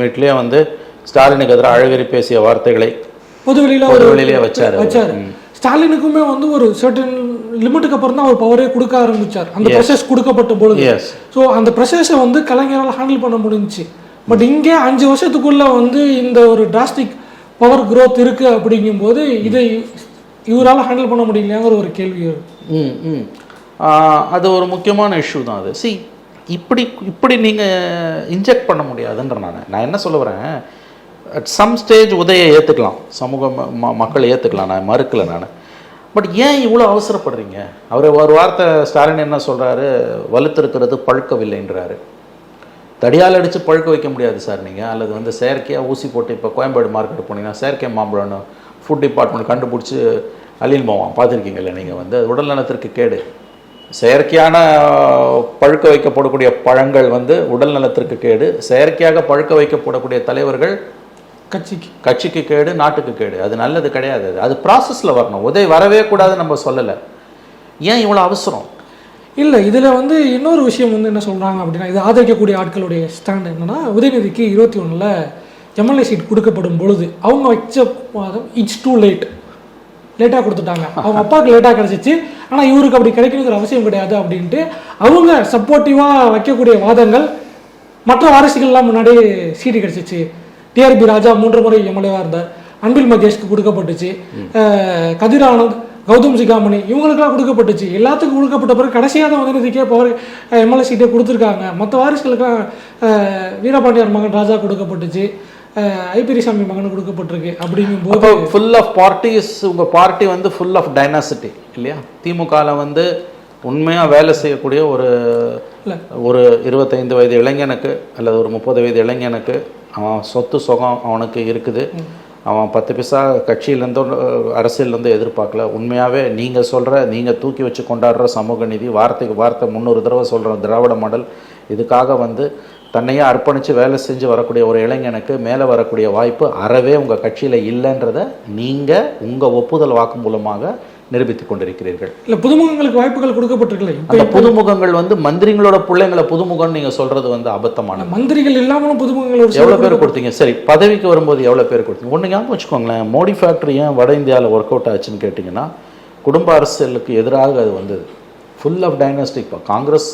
மீட்லேயே வந்து ஸ்டாலினுக்கு எதிராக அழகிரி பேசிய வார்த்தைகளை பொது வெளியில பொது ஒரு வெளியிலே வச்சாரு. வச்சாரு. ஸ்டாலினுக்குமே வந்து ஒரு சர்டன் லிமிட்டுக்கு அப்புறம் தான் அவர் பவரே கொடுக்க ஆரம்பிச்சார். அந்த ப்ரெஷர்ஸ் கொடுக்கப்பட்ட பொழுது. ஸோ அந்த ப்ரெஷர்ஸை வந்து கலைஞரால் ஹேண்டில் பண்ண முடிஞ்சுச்சு. பட் இங்கே அஞ்சு வருஷத்துக்குள்ள வந்து இந்த ஒரு டிராஸ்டிக் பவர் growth இருக்கு அப்படிங்கும்போது இதை இவரால் ஹேண்டில் பண்ண முடியலையாங்கிற ஒரு கேள்வி ம் அது ஒரு முக்கியமான இஷ்யூ தான் அது. சி இப்படி இப்படி நீங்கள் இன்ஜெக்ட் பண்ண முடியாதுன்ற நான். நான் என்ன சொல்ல வரேன்? அட் சம் ஸ்டேஜ் உதயை ஏற்றுக்கலாம் சமூக ம- ம- ஏற்றுக்கலாம் நான் மறுக்கலை நான். பட் ஏன் இவ்வளோ அவசரப்படுறீங்க? அவர் ஒரு வார்த்தை ஸ்டாலின் என்ன சொல்கிறாரு வலுத்திருக்கிறது பழுக்கவில்லைன்றாரு. தடியால் அடித்து பழுக்க வைக்க முடியாது சார் நீங்கள் அல்லது வந்து செயற்கையாக ஊசி போட்டு இப்போ கோயம்பேடு மார்க்கெட் போனீங்கன்னா செயற்கை மாம்பழம்னு ஃபுட் டிபார்ட்மெண்ட் கண்டுபிடிச்சி அழில் போவான் பார்த்துருக்கீங்கல்ல நீங்கள் வந்து. உடல் நலத்திற்கு கேடு. செயற்கையான பழுக்க வைக்கப்படக்கூடிய பழங்கள் வந்து உடல் நலத்திற்கு கேடு. செயற்கையாக பழுக்க வைக்கப்படக்கூடிய தலைவர்கள் கட்சிக்கு. கட்சிக்கு கேடு நாட்டுக்கு கேடு. அது நல்லது கிடையாது. அது. ப்ராசஸில் வரணும். உதவி வரவே கூடாது நம்ம சொல்லலை. ஏன் இவ்வளோ அவசரம்? இல்லை இதில் வந்து இன்னொரு விஷயம் வந்து என்ன சொல்கிறாங்க அப்படின்னா இது ஆதரிக்கக்கூடிய ஆட்களுடைய ஸ்டாண்ட் என்னன்னா உதயநிதிக்கு இருபத்தி ஒன்றில் எம்எல்ஏ சீட் கொடுக்கப்படும் பொழுது அவங்க வச்ச இட்ஸ் டூ லேட் லேட்டாக கொடுத்துட்டாங்க. அவங்க அப்பாவுக்கு லேட்டாக கிடச்சிச்சு. ஆனால் இவருக்கு அப்படி கிடைக்கணுங்கிற அவசியம் கிடையாது அப்படின்ட்டு அவங்க சப்போர்ட்டிவாக வைக்கக்கூடிய வாதங்கள் மற்ற வாரிசுகள்லாம் முன்னாடி சீட்டு கிடச்சிச்சு. டிஆர்பி ராஜா மூன்று முறை எம்எல்ஏவாக இருந்தார். அன்பில் மகேஷ்க்கு கொடுக்கப்பட்டுச்சு. கதிர் ஆனந்த் கௌதம் சிகாமணி இவங்களுக்கெல்லாம் கொடுக்கப்பட்டுச்சு. எல்லாத்துக்கும் கொடுக்கப்பட்ட பிறகு கடைசியாக தான் உதயநிதிக்கே பவர் எம்எல்ஏ சீட்டே கொடுத்துருக்காங்க. மற்ற வாரிசுகளுக்கெல்லாம் வீரபாண்டியார் மகன் ராஜா கொடுக்கப்பட்டுச்சு. ஐபிரிசாமி மகன் கொடுக்கப்பட்டிருக்கு அப்படிங்கும்போது அப்போ ஃபுல் ஆஃப் பார்ட்டிஸ் உங்கள் பார்ட்டி வந்து ஃபுல் ஆஃப் டைனாசிட்டி இல்லையா? திமுகவில் வந்து உண்மையாக வேலை செய்யக்கூடிய ஒரு இல்ல. ஒரு இருபத்தைந்து வயது இளைஞனுக்கு அல்லது ஒரு முப்பது வயது இளைஞனுக்கு அவன் சொத்து சுகம் அவனுக்கு இருக்குது. அவன் பத்து பைசா கட்சியிலேருந்தோ அரசியல்லேருந்தோ எதிர்பார்க்கல. உண்மையாகவே நீங்கள் சொல்கிற நீங்கள் தூக்கி வச்சு கொண்டாடுற சமூக நீதி வார்த்தைக்கு வார்த்தை முந்நூறு தடவை சொல்கிற திராவிட மாடல் இதுக்காக வந்து தன்னையே அர்ப்பணித்து வேலை செஞ்சு வரக்கூடிய ஒரு இளைஞனுக்கு மேலே வரக்கூடிய வாய்ப்பு அறவே உங்கள் கட்சியில் இல்லைன்றதை நீங்கள் உங்கள் ஒப்புதல் வாக்கு மூலமாக நிரூபித்து கொண்டிருக்கிறீர்கள். இல்லை புதுமுகங்களுக்கு வாய்ப்புகள் கொடுக்கப்பட்டிருக்கல. அந்த புதுமுகங்கள் வந்து மந்திரிங்களோட பிள்ளைங்களை புதுமுகம்னு நீங்கள் சொல்கிறது வந்து அபத்தமான மந்திரிகள் இல்லாமலும் புதுமுகங்கள் எவ்வளோ பேர் கொடுத்தீங்க? சரி பதவிக்கு வரும்போது எவ்வளோ பேர் கொடுத்தீங்க? ஒன்று ஞாபகம் வச்சுக்கோங்களேன். மோடி ஃபேக்ட்ரி ஏன் வட இந்தியாவில் ஒர்க் அவுட் ஆச்சுன்னு கேட்டிங்கன்னா குடும்ப அரசியலுக்கு எதிராக அது வந்தது. ஃபுல் ஆஃப் டைனாஸ்டிக் இப்போ காங்கிரஸ்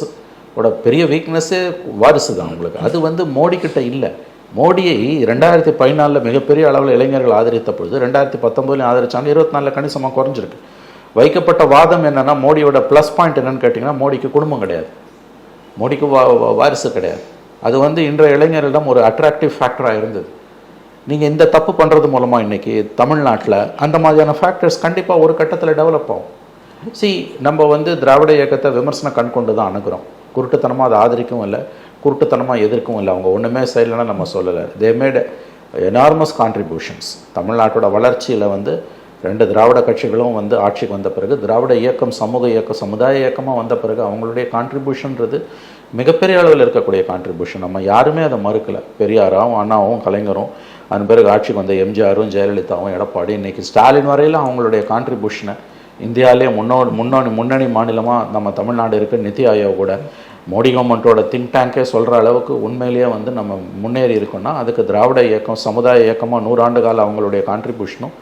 ஓட பெரிய வீக்னஸ்ஸே வாரிசு தான் உங்களுக்கு. அது வந்து மோடி கிட்ட இல்லை. மோடியை ரெண்டாயிரத்தி பதினாலில் மிகப்பெரிய அளவில் இளைஞர்கள் ஆதரித்த பொழுது ரெண்டாயிரத்தி பத்தொம்போதுலையும் ஆதரிச்சாங்க. இருபத்தி நாலில் கணிசமாக குறைஞ்சிருக்கு. வைக்கப்பட்ட வாதம் என்னென்னா மோடியோட ப்ளஸ் பாயிண்ட் என்னென்னு கேட்டிங்கன்னா மோடிக்கு குடும்பம் கிடையாது. மோடிக்கு வா வாரிசு கிடையாது. அது வந்து இன்றைய இளைஞர்களிடம் ஒரு அட்ராக்டிவ் ஃபேக்டராக இருந்தது. நீங்கள் இந்த தப்பு பண்ணுறது மூலமாக இன்னைக்கு தமிழ்நாட்டில் அந்த மாதிரியான ஃபேக்டர்ஸ் கண்டிப்பாக ஒரு கட்டத்தில் டெவலப் ஆகும். சி நம்ம வந்து திராவிட இயக்கத்தை விமர்சன கண் கொண்டு தான் அணுகிறோம். குருட்டுத்தனமாக அதை ஆதரிக்கவும் இல்லை. குருட்டுத்தனமாக எதிர்க்கவும் இல்லை. அவங்க ஒன்றுமே செய்யலைன்னா நம்ம சொல்லலை. தே மேட் எனார்மஸ் கான்ட்ரிபியூஷன்ஸ் தமிழ்நாட்டோட வளர்ச்சியில் வந்து ரெண்டு திராவிட கட்சிகளும் வந்து ஆட்சிக்கு வந்த பிறகு திராவிட இயக்கம் சமூக இயக்கம் சமுதாய இயக்கமாக வந்த பிறகு அவங்களுடைய கான்ட்ரிபியூஷன்றது மிகப்பெரிய அளவில் இருக்கக்கூடிய கான்ட்ரிபியூஷன் நம்ம யாருமே அதை மறுக்கலை. பெரியாராகவும் அண்ணாவும் கலைஞரும் அதன் பிறகு ஆட்சிக்கு வந்த எம்ஜிஆரும் ஜெயலலிதாவும் எடப்பாடி இன்றைக்கி ஸ்டாலின் வரையில் அவங்களுடைய கான்ட்ரிபியூஷனை இந்தியாவிலே முன்னோ முன்னணி முன்னணி மாநிலமாக நம்ம தமிழ்நாடு இருக்குது நிதி ஆயோக் கூட மோடி கவர்மெண்ட்டோட திங்க் டேங்கே சொல்கிற அளவுக்கு உண்மையிலேயே வந்து நம்ம முன்னேறி இருக்கோம்னா அதுக்கு திராவிட இயக்கம் சமுதாய இயக்கமாக நூறாண்டு கால அவங்களுடைய கான்ட்ரிபியூஷனும்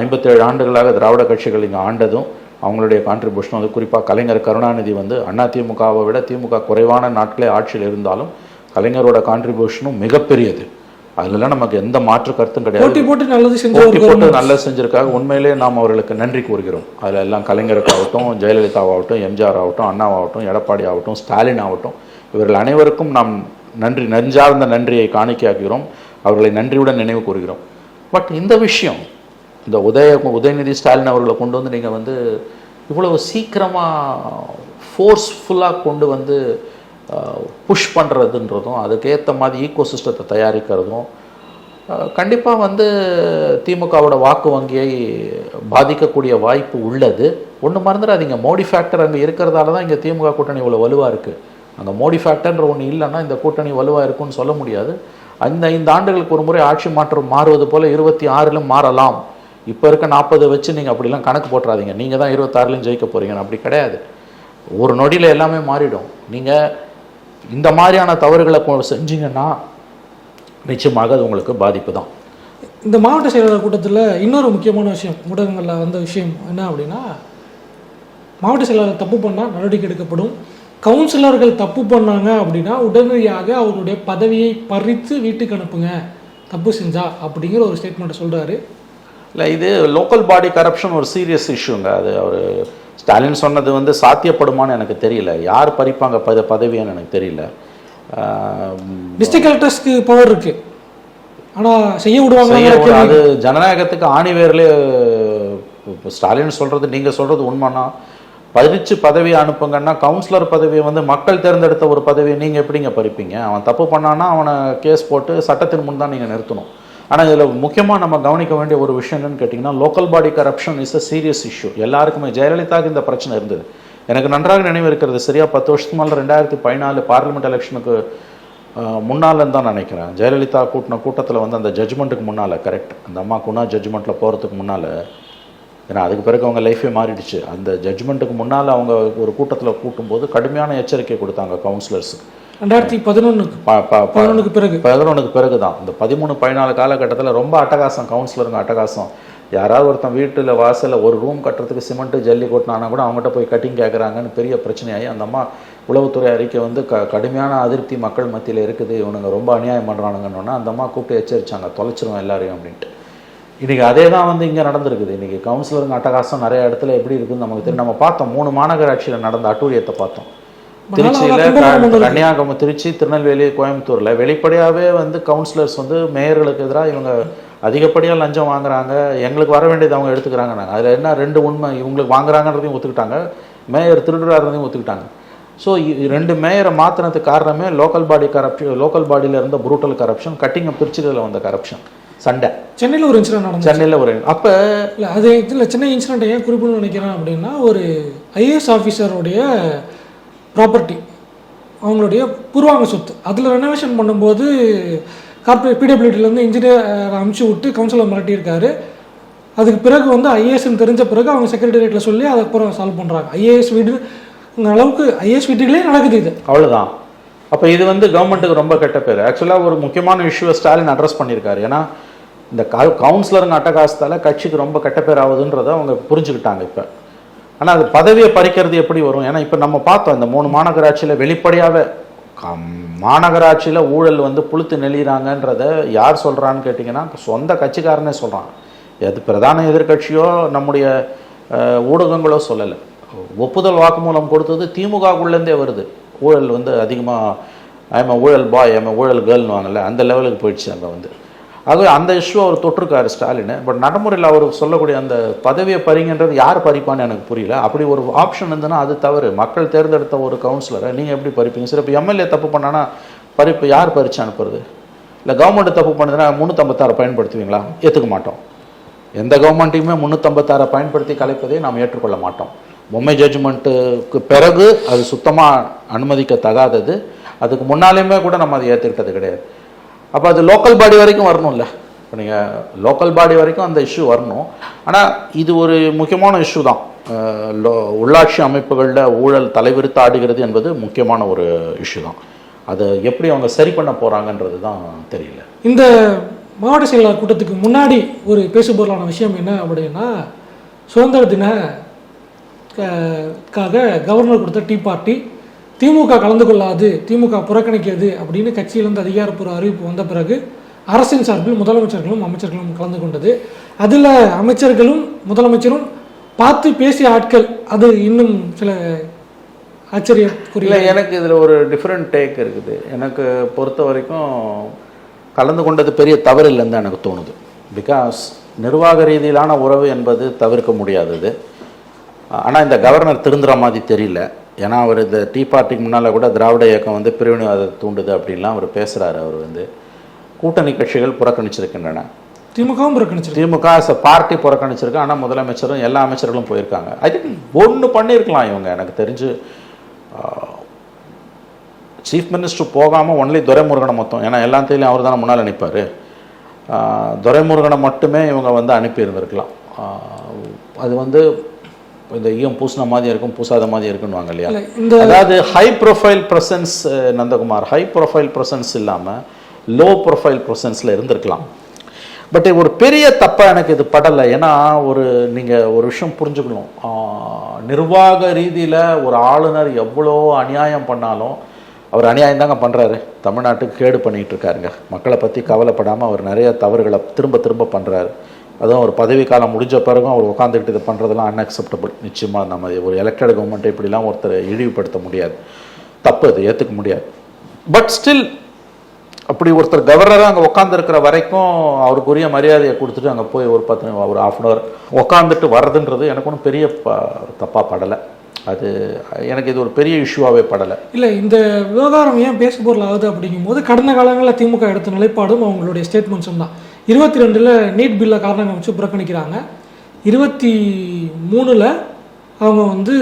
ஐம்பத்தேழு ஆண்டுகளாக திராவிட கட்சிகள் இங்கே ஆண்டதும் அவங்களுடைய கான்ட்ரிபியூஷனும் அது குறிப்பாக கலைஞர் கருணாநிதி வந்து அண்ணா திமுகவை விட திமுக குறைவான நாட்களே ஆட்சியில் இருந்தாலும் கலைஞரோட கான்ட்ரிபியூஷனும் மிகப்பெரியது. அதுலலாம் நமக்கு எந்த மாற்று கருத்தும் கிடையாது. போட்டி போட்டு நல்லது போட்டி செஞ்சவர்கள் போட்டு நல்லா செஞ்சிருக்காங்க. உண்மையிலேயே நாம் அவர்களுக்கு நன்றி கூறுகிறோம். அதில் எல்லாம் கலைஞருக்காகட்டும் ஜெயலலிதாவாகட்டும் எம்ஜிஆர் ஆகட்டும் அண்ணாவாகட்டும் எடப்பாடி ஆகட்டும் ஸ்டாலின் ஆகட்டும் இவர்கள் அனைவருக்கும் நாம் நன்றி நெஞ்சார்ந்த நன்றியை காணிக்கையாக்குகிறோம். அவர்களை நன்றியுடன் நினைவு கூறுகிறோம். பட் இந்த விஷயம் இந்த உதய உதயநிதி ஸ்டாலின் அவர்களை கொண்டு வந்து நீங்கள் வந்து இவ்வளவு சீக்கிரமாக ஃபோர்ஸ்ஃபுல்லாக கொண்டு வந்து புஷ் பண்ணுறதுன்றதும் அதுக்கேற்ற மாதிரி ஈகோ சிஸ்டத்தை தயாரிக்கிறதும் கண்டிப்பாக வந்து திமுகவோட வாக்கு வங்கியை பாதிக்கக்கூடிய வாய்ப்பு உள்ளது. ஒன்று மறந்துடாதீங்க. மோடி ஃபேக்டர் அங்கே இருக்கிறதால தான் இங்கே திமுக கூட்டணி இவ்வளோ வலுவாக இருக்குது அந்த மோடி ஃபேக்டர்ன்ற ஒன்று இல்லைன்னா இந்த கூட்டணி வலுவாக இருக்கும்னு சொல்ல முடியாது. அந்த ஐந்து ஆண்டுகளுக்கு ஒரு முறை ஆட்சி மாற்றம் மாறுவது போல் இருபத்தி ஆறிலும் மாறலாம். இப்போ இருக்க நாற்பது வச்சு நீங்கள் அப்படிலாம் கணக்கு போட்டுறாதீங்க. நீங்கள் தான் இருபத்தாறுலையும் ஜெயிக்க போகிறீங்க அப்படி கிடையாது. ஒரு நொடியில் எல்லாமே மாறிடும். நீங்கள் இந்த மாதிரியான தவறுகளை செஞ்சீங்கன்னா நிச்சயமாக அது உங்களுக்கு பாதிப்பு தான். இந்த மாவட்ட செயலாளர் கூட்டத்தில் இன்னொரு முக்கியமான விஷயம் ஊடகங்களில் வந்த விஷயம் என்ன அப்படின்னா மாவட்ட செயலாளர் தப்பு பண்ணால் நடவடிக்கை எடுக்கப்படும். கவுன்சிலர்கள் தப்பு பண்ணாங்க அப்படின்னா உடனடியாக அவருடைய பதவியை பறித்து வீட்டுக்கு அனுப்புங்க. தப்பு செஞ்சா அப்படிங்கிற ஒரு ஸ்டேட்மெண்ட்டை சொல்கிறாரு இல்லை இது லோக்கல் பாடி கரப்ஷன் ஒரு சீரியஸ் இஷ்யூங்க அது அவர் ஸ்டாலின் சொன்னது வந்து சாத்தியப்படுமான்னு எனக்கு தெரியல. யார் பறிப்பாங்க பத பதவின்னு எனக்கு தெரியல. டிஸ்ட்ரிக்ட் கலெக்டர்ஸ்க்கு பவர் இருக்கு. ஆனால் செய்ய விடுவாங்க அது ஜனநாயகத்துக்கு ஆணிவேர்லே இப்போ ஸ்டாலின் சொல்றது நீங்க சொல்றது உண்மைனா பதிச்சு பதவி அனுப்புங்கன்னா கவுன்சிலர் பதவியை வந்து மக்கள் தேர்ந்தெடுத்த ஒரு பதவியை நீங்க எப்படிங்க பறிப்பீங்க? அவன் தப்பு பண்ணான்னா அவனை கேஸ் போட்டு சட்டத்தின் முன் தான் நீங்க நிறுத்தணும். ஆனால் இதில் முக்கியமாக நம்ம கவனிக்க வேண்டிய ஒரு விஷயம் என்னன்னு கேட்டிங்கன்னா local body corruption is a serious issue எல்லாருக்குமே ஜெயலலிதாவுக்கு இந்த பிரச்சனை இருந்தது. எனக்கு நன்றாக நினைவு இருக்கிறது சரியாக பத்து வருஷத்துக்கு மேலே ரெண்டாயிரத்தி பதினாலு பார்லிமெண்ட் எலெக்ஷனுக்கு முன்னாலன்னு தான் நினைக்கிறேன். ஜெயலலிதா கூட்டின கூட்டத்தில் வந்து அந்த ஜட்ஜ்மெண்ட்டுக்கு முன்னால் கரெக்ட் அந்த அம்மா குணா ஜட்ஜ்மெண்ட்டில் போகிறதுக்கு முன்னால் ஏன்னா அதுக்கு பிறகு அவங்க லைஃபே மாறிடுச்சு. அந்த ஜட்ஜ்மெண்ட்டுக்கு முன்னால் அவங்க ஒரு கூட்டத்தில் கூட்டும்போது கடுமையான எச்சரிக்கை கொடுத்தாங்க கவுன்சிலர்ஸுக்கு ரெண்டாயிரத்தி பதினொன்றுக்கு பதினொன்றுக்கு பிறகு பதினொன்றுக்கு பிறகு. தான் இந்த பதிமூணு பதினாலு காலகட்டத்தில் ரொம்ப அட்டகாசம் கவுன்சிலருங்க அட்டகாசம். யாராவது ஒருத்தன் வீட்டில் வாசலில் ஒரு ரூம் கட்டுறதுக்கு சிமெண்ட்டு ஜல்லி கொட்டினானா கூட அவங்ககிட்ட போய் கட்டிங் கேட்குறாங்கன்னு பெரிய பிரச்சனையாகி அந்த அம்மா உளவுத்துறை அறிக்கை வந்து க கடுமையான அதிருப்தி மக்கள் மத்தியில் இருக்குது. இவனுங்க ரொம்ப அநியாயம் பண்ணுறானுங்கன்னு அந்த அம்மா கூப்பிட்டு எச்சரிச்சாங்க. தொலைச்சிருவோம் எல்லாரையும் அப்படின்ட்டு. இன்றைக்கி அதே தான் வந்து இங்கே நடந்திருக்குது. இன்றைக்கி கவுன்சிலருங்க அட்டகாசம் நிறைய இடத்துல எப்படி இருக்குன்னு நமக்கு தெரியும். நம்ம பார்த்தோம். மூணு மாநகராட்சியில் நடந்த அட்டூழியத்தை பார்த்தோம். திருச்சியில் கன்னியாகுமரி திருச்சி திருநெல்வேலி கோயம்புத்தூர்ல. வெளிப்படையாவே வந்து கவுன்சிலர்ஸ் வந்து மேயர்களுக்கு எதிராக இவங்க அதிகப்படியாக லஞ்சம் வாங்குறாங்க. எங்களுக்கு வர வேண்டியது அவங்க எடுத்துக்கிறாங்க நாங்கள் அதில் என்ன ரெண்டு உண்மை இவங்களுக்கு வாங்குறாங்கன்றதையும் ஒத்துக்கிட்டாங்க. மேயர் திருடுறாருன்றதையும் ஒத்துக்கிட்டாங்க. ஸோ ரெண்டு மேயரை மாற்றினதுக்கு காரணமே லோக்கல் பாடி கரப்ஷன் லோக்கல் பாடியில் இருந்த புரூட்டல் கரப்ஷன் கட்டிங்கை பிரிச்சுக்கிறதுல வந்த கரப்ஷன் சண்டை. சென்னையில் ஒரு இன்சிடென்ட் நடந்தது சென்னையில் ஒரு அப்போ இல்லை அது இதில் சென்னை இன்சிடென்ட் ஏன் குறிப்பிடணும்னு நினைக்கிறேன் அப்படின்னா ஒரு ஐஏஎஸ் ஆஃபீஸருடைய ப்ராப்பர்ட்டி அவங்களுடைய பூர்வாங்க சொத்து. அதில் ரெனோவேஷன் பண்ணும்போது கார்பரேட் பிடபிள்யூடிலேருந்து இன்ஜினியர் அமுச்சு விட்டு கவுன்சிலர் மிரட்டியிருக்காரு. அதுக்கு பிறகு வந்து ஐஏஎஸ்ன்னு தெரிஞ்ச பிறகு அவங்க செக்ரட்டரியேட்டில் சொல்லி அதுக்கப்புறம் சால்வ் பண்ணுறாங்க ஐஏஎஸ் வீடு அளவுக்கு ஐஏஎஸ் வீட்டுகளே நடக்குது இது. அவ்வளோதான் அப்போ இது வந்து கவர்மெண்ட்டுக்கு ரொம்ப கெட்ட பேர். ஆக்சுவலாக ஒரு முக்கியமான இஷ்யூவை ஸ்டாலின் அட்ரஸ் பண்ணியிருக்காரு. ஏன்னா இந்த கவுன்சிலருங்க அட்டகாசத்தால் கட்சிக்கு ரொம்ப கெட்ட பேர் ஆகுதுன்றதை அவங்க புரிஞ்சுக்கிட்டாங்க இப்போ. ஆனால் அது பதவியை பறிக்கிறது எப்படி வரும்? ஏன்னா இப்போ நம்ம பார்த்தோம் இந்த மூணு மாநகராட்சியில் வெளிப்படையாகவே மாநகராட்சியில் ஊழல் வந்து புழுத்து நெளிகிறாங்கன்றத யார் சொல்கிறான்னு கேட்டிங்கன்னா சொந்த கட்சிக்காரனே சொல்கிறான் எது பிரதான எதிர்க்கட்சியோ நம்முடைய ஊடகங்களோ சொல்லலை. ஒப்புதல் வாக்குமூலம் கொடுத்தது திமுகக்குள்ளேருந்தே வருது. ஊழல் வந்து அதிகமாக ஐம ஊழல் பாய் ஐம ஊழல் கேர்ள்னுவாங்கல்ல அந்த லெவலுக்கு போயிடுச்சு அங்கே வந்து. அது அந்த இஷ்யூ அவர் தொட்டிருக்காரு ஸ்டாலின். பட் நடைமுறையில் அவர் சொல்லக்கூடிய அந்த பதவியை பறிங்கன்றது யார் பறிப்பான்னு எனக்கு புரியல. அப்படி ஒரு ஆப்ஷன் இருந்ததுன்னா அது தவறு. மக்கள் தேர்ந்தெடுத்த ஒரு கவுன்சிலரை நீங்கள் எப்படி பறிப்பீங்க? சரி இப்போ எம்எல்ஏ தப்பு பண்ணான்னா பறிப்பு யார் பறிச்சு அனுப்புறது? இல்லை கவர்மெண்ட் தப்பு பண்ணுதுன்னா முந்நூற்றம்பத்தாறு பயன்படுத்துவீங்களா? ஏற்றுக்க மாட்டோம். எந்த கவர்மெண்ட்டையுமே முந்நூற்றம்பத்தாறை பயன்படுத்தி கலைப்பதை நாம் ஏற்றுக்கொள்ள மாட்டோம். பொம்மை ஜட்ஜ்மெண்ட்டுக்கு பிறகு அது சுத்தமாக அனுமதிக்க தகாதது அதுக்கு முன்னாலேயுமே கூட நம்ம அதை ஏற்றுக்கிட்டது கிடையாது. அப்போ அது லோக்கல் பாடி வரைக்கும் வரணும்ல. இப்போ நீங்கள் லோக்கல் பாடி வரைக்கும் அந்த இஷ்யூ வரணும். ஆனால் இது ஒரு முக்கியமான இஷ்யூ தான். லோ- உள்ளாட்சி அமைப்புகளில் ஊழல் தலைவிரித்து ஆடுகிறது என்பது முக்கியமான ஒரு இஷ்யூ தான். அதை எப்படி அவங்க சரி பண்ண போகிறாங்கன்றது தான் தெரியல. இந்த மாவட்ட செயலாளர் கூட்டத்துக்கு முன்னாடி ஒரு பேசுபொருளான விஷயம் என்ன அப்படின்னா சுதந்திர தின க- கவர்னர் கொடுத்த டீ பார்ட்டி திமுக கலந்து கொள்ளாது திமுக புறக்கணிக்கிறது அப்படின்னு கட்சியிலிருந்து அதிகாரப்பூர்வ அறிவிப்பு வந்த பிறகு அரசின் சார்பில் முதலமைச்சர்களும் அமைச்சர்களும் கலந்து கொண்டது. அதில் அமைச்சர்களும் முதலமைச்சரும் பார்த்து பேசிய ஆட்கள் அது இன்னும் சில ஆச்சரியக்குரிய எனக்கு இதில் ஒரு டிஃப்ரெண்ட் டேக் இருக்குது. எனக்கு பொறுத்த வரைக்கும் கலந்து கொண்டது பெரிய தவறு இல்லைன்னு தான் எனக்கு தோணுது. பிகாஸ் நிர்வாக ரீதியிலான உறவு என்பது தவிர்க்க முடியாதது. ஆனால் இந்த கவர்னர் திருந்துற மாதிரி தெரியல. ஏன்னா அவர் இந்த டீ பார்ட்டிக்கு முன்னால் கூட திராவிட இயக்கம் வந்து பிரிவினைவாதத்தை தூண்டுது அப்படின்லாம் அவர் பேசுகிறாரு அவர் வந்து. கூட்டணி கட்சிகள் புறக்கணிச்சிருக்கின்றன. திமுகவும் புறக்கணிச்சிருக்கு. திமுக a பார்ட்டி புறக்கணிச்சிருக்கு. ஆனால் முதலமைச்சரும் எல்லா அமைச்சர்களும் போயிருக்காங்க. ஐ திங்க் ஒன்று பண்ணியிருக்கலாம் இவங்க. எனக்கு தெரிஞ்சு சீஃப் மினிஸ்டர் போகாமல் ஒன்லி துரைமுருகனை மொத்தம். ஏன்னா எல்லாத்தையும் அவர் தானே முன்னால் நிற்பார் துரைமுருகனை மட்டுமே இவங்க வந்து அனுப்பியிருந்திருக்கலாம். அது வந்து இந்த ஈயம் பூசின மாதிரி இருக்கும் பூசாத மாதிரி இருக்குன்னு இல்லையா? அதாவது high profile presence Nandakumar high profile presence இல்லாமல் லோ ப்ரொஃபைல் ப்ரெசன்ஸில் இருந்திருக்கலாம். பட் ஒரு பெரிய தப்பாக எனக்கு இது படலை. ஏன்னா ஒரு நீங்கள் ஒரு விஷயம் புரிஞ்சுக்கணும். ஆஹ் நிர்வாக ரீதியில் ஒரு ஆளுநர் எவ்வளோ அநியாயம் பண்ணாலும் அவர் அநியாயம் தாங்க பண்ணுறாரு தமிழ்நாட்டுக்கு கேடு பண்ணிகிட்டு இருக்காருங்க. மக்களை பற்றி கவலைப்படாமல் அவர் நிறைய தவறுகளை திரும்ப திரும்ப பண்ணுறாரு அதுவும் ஒரு பதவி காலம் முடிஞ்ச பிறகும் அவர் உட்காந்துக்கிட்டு இது பண்ணுறதெல்லாம் அன்அக்செப்டபிள் நிச்சயமாக நம்ம ஒரு எலெக்டட் கவர்மெண்ட்டை இப்படிலாம் ஒருத்தர் இழிவுபடுத்த முடியாது. தப்பு அது ஏற்றுக்க முடியாது. பட் ஸ்டில் அப்படி ஒருத்தர் கவர்னராக அங்கே உட்காந்துருக்கிற வரைக்கும் அவருக்குரிய மரியாதையை கொடுத்துட்டு அங்கே போய் ஒரு பத்து ஒரு ஆஃப் அன் ஹவர் உட்காந்துட்டு வர்றதுன்றது எனக்கு ஒன்றும் பெரிய ப தப்பாக படலை. அது எனக்கு இது ஒரு பெரிய இஷ்யூவாகவே படலை. இல்லை இந்த விவகாரம் ஏன் பேசு பொருள் ஆகுது அப்படிங்கும்போது கடந்த காலங்களில் திமுக எடுத்த நிலைப்பாடும் அவங்களுடைய ஸ்டேட்மெண்ட்ஸும் தான். இருபத்தி ரெண்டில் நீட் பில்லை காரணம் வச்சு புறக்கணிக்கிறாங்க. இருபத்தி மூணில் அவங்க வந்து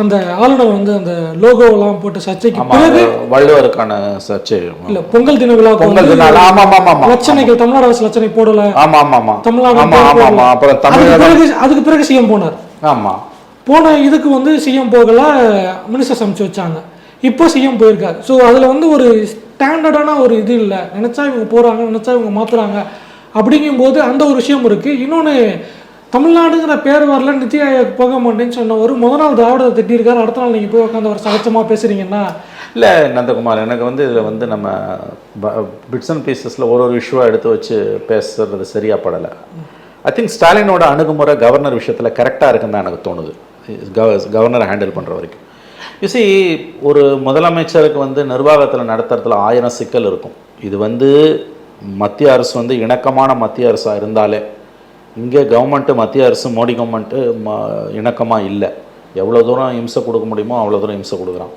அந்த ஆளுநர் வந்து அந்த லோகோவெல்லாம் போட்ட சர்ச்சைக்கு பிறகு வள்ளுவருக்கான சர்ச்சை. இல்ல பொங்கல் தின விழாவுக்கு பொங்கல் வந்து தினம் ஆமாம் ஆமாம் ஆமாம் லட்சணைகள் தமிழ்நாடு அரசு லட்சணை போடல. ஆமாம் ஆமாம் ஆமாம் தமிழ்நாடு ஆமாம் போடல. ஆமாம் அப்புறம் பிறகு அதுக்கு பிறகு சிஎம் போனார். ஆமாம் போன இதுக்கு வந்து சிஎம் போகல மினிஸ்டர்ஸ் அனுப்பிச்சு வச்சாங்க. இப்போ சிஎம் போயிருக்காரு. ஸோ அதில் வந்து ஒரு ஸ்டாண்டர்டான ஒரு இது இல்லை. நினச்சா இவங்க போகிறாங்க நினச்சா இவங்க மாற்றுறாங்க அப்படிங்கும்போது அந்த ஒரு விஷயம் இருக்குது இன்னொன்று தமிழ்நாடுங்கிற பேர் வரல நித்தி ஆயோக் போக மாட்டேன்னு சொன்ன ஒரு முத நாள் திராவிடத்தை திட்டியிருக்காரு அடுத்த நாள் நீங்கள் போய் உட்காந்து ஒரு சகஜமாக பேசுறீங்கன்னா? இல்லை நந்தகுமார் எனக்கு வந்து இதில் வந்து நம்ம பிட்ஸ் அண்ட் பீசஸில் ஒரு ஒரு இஷ்யூவாக எடுத்து வச்சு பேசுறது சரியாக படலை. ஐ திங்க் ஸ்டாலினோட அணுகுமுறை கவர்னர் விஷயத்தில் கரெக்டாக இருக்குன்னு தான் எனக்கு தோணுது. கவர்னரை ஹேண்டில் பண்ணுற வரைக்கும். யூசி ஒரு முதலமைச்சருக்கு வந்து நிர்வாகத்தில் நடத்துறதுல ஆயிரம் சிக்கல் இருக்கும். இது வந்து மத்திய அரசு வந்து இணக்கமான மத்திய அரசாக இருந்தாலே இங்கே கவர்மெண்ட்டு மத்திய அரசு மோடி கவர்மெண்ட்டு ம இணக்கமாக இல்லை. எவ்வளோ தூரம் இம்சை கொடுக்க முடியுமோ அவ்வளோ தூரம் இம்சை கொடுக்குறான்.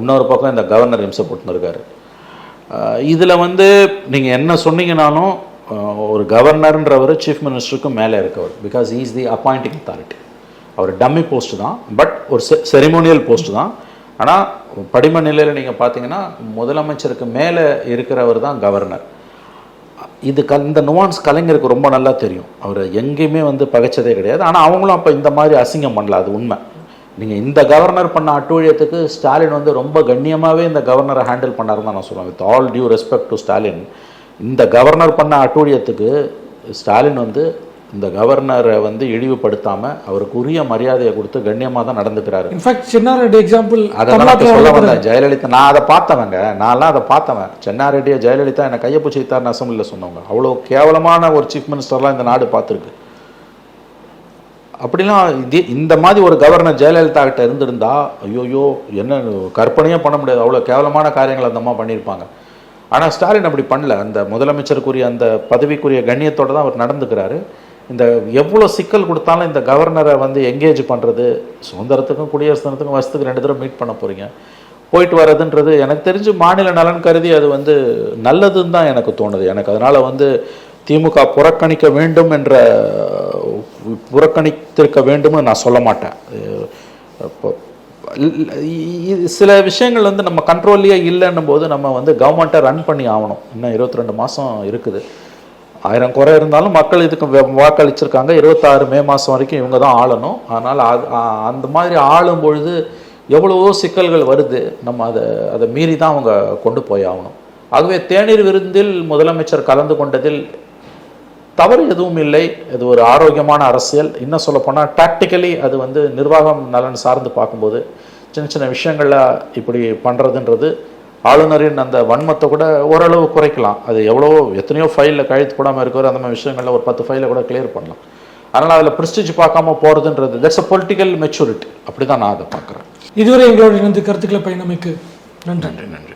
இன்னொரு பக்கம் இந்த கவர்னர் இம்சை போட்டுன்னு இருக்காரு இதில் வந்து நீங்கள் என்ன சொன்னீங்கனாலும் ஒரு கவர்னர்ன்றவர் சீஃப் மினிஸ்டருக்கும் மேலே இருக்கவர் because is the appointing authority our dummy post தான் பட் ஒரு செரிமோனியல் போஸ்ட் தான். ஆனால் படிம நிலையில் நீங்கள் பார்த்தீங்கன்னா முதலமைச்சருக்கு மேலே இருக்கிறவர் தான் கவர்னர் இது க இந்த நுவான்ஸ் கலைஞருக்கு ரொம்ப நல்லா தெரியும். அவர் எங்கேயுமே வந்து பகைச்சதே கிடையாது. ஆனால் அவங்களும் அப்போ இந்த மாதிரி அசிங்கம் பண்ணல அது உண்மை. நீங்கள் இந்த கவர்னர் பண்ண அட்டூழியத்துக்கு ஸ்டாலின் வந்து ரொம்ப கண்ணியமாகவே இந்த கவர்னரை ஹேண்டில் பண்ணாருன்னு தான் நான் சொல்லுவேன். With all due respect to Stalin இந்த கவர்னர் பண்ண அட்டூழியத்துக்கு ஸ்டாலின் வந்து இந்த கவர்னரை வந்து இழிவுபடுத்தாமல் அவருக்கு உரிய மரியாதையை கொடுத்து கண்ணியமாக தான் நடந்துக்கிறாரு இன்ஃபேக்ட் சின்னாரெட்டி எக்ஸாம்பிள் அதை தான் இப்ப சொல்ல வந்தேன். ஜெயலலிதா நான் அதை பார்த்தவங்க நான்லாம் அதை பார்த்தவன். சென்னாரெட்டியை ஜெயலலிதா என்னை கையை பிடிச்சி வித்தார்னு அசம்பிளியில் சொன்னவங்க. அவ்வளோ கேவலமான ஒரு சீஃப் மினிஸ்டர்லாம் இந்த நாடு பார்த்துருக்கு. அப்படிலாம் இது இந்த மாதிரி ஒரு கவர்னர் ஜெயலலிதா கிட்ட இருந்திருந்தா ஐயோயோ என்ன கற்பனையே பண்ண முடியாது. அவ்வளோ கேவலமான காரியங்கள் அந்த அம்மா பண்ணியிருப்பாங்க. ஆனால் ஸ்டாலின் அப்படி பண்ணல. அந்த முதலமைச்சருக்குரிய அந்த பதவிக்குரிய கண்ணியத்தோட தான் அவர் நடந்துக்கிறாரு. இந்த எவ்வளோ சிக்கல் கொடுத்தாலும் இந்த கவர்னரை வந்து எங்கேஜ் பண்ணுறது சுதந்திரத்துக்கும் குடியரசு தினத்துக்கும் வருஷத்துக்கு ரெண்டு தடவை மீட் பண்ண போகிறீங்க போயிட்டு வர்றதுன்றது எனக்கு தெரிஞ்சு மாநில நலன் கருதி அது வந்து நல்லதுன்னு தான் எனக்கு தோணுது. எனக்கு அதனால் வந்து திமுக புறக்கணிக்க வேண்டும் என்ற புறக்கணித்திருக்க வேண்டும்னு நான் சொல்ல மாட்டேன். இப்போ சில விஷயங்கள் வந்து நம்ம கண்ட்ரோல்லையே இல்லைன்னும் போது நம்ம வந்து கவர்மெண்ட்டை ரன் பண்ணி ஆகணும். இன்னும் இருபத்தி ரெண்டு மாதம் இருக்குது. ஆயிரம் குறை இருந்தாலும் மக்கள் இதுக்கு வெ- வாக்களிச்சிருக்காங்க. இருபத்தாறு மே மாதம் வரைக்கும் இவங்க தான் ஆளணும். அதனால் அது அந்த மாதிரி ஆளும் பொழுது எவ்வளவோ சிக்கல்கள் வருது. நம்ம அதை அதை மீறி தான் அவங்க கொண்டு போய் ஆகணும். ஆகவே தேநீர் விருந்தில் முதலமைச்சர் கலந்து கொண்டதில் தவறு எதுவும் இல்லை. இது ஒரு ஆரோக்கியமான அரசியல். இன்னும் சொல்லப்போனால் டாக்டிக்கலி அது வந்து நிர்வாகம் நலன் சார்ந்து பார்க்கும்போது சின்ன சின்ன விஷயங்களில் இப்படி பண்ணுறதுன்றது ஆளுநரின் அந்த வன்மத்தை கூட ஓரளவு குறைக்கலாம். அது எவ்வளோ எத்தனையோ ஃபைலில் கழுத்து போடாமல் இருக்கிற அந்த மாதிரி விஷயங்களில் ஒரு பத்து ஃபைலை கூட கிளியர் பண்ணலாம். அதனால் அதில் ப்ரிஸ்டிஜ் பார்க்காம போகிறதுன்றது தட்ஸ் அ பொலிட்டிக்கல் மெச்சூரிட்டி அப்படி தான் நான் அதை பார்க்குறேன். இதுவரை எங்களோட இணைந்து கருத்துக்களை பயணமைக்கு நன்றி. நன்றி நன்றி.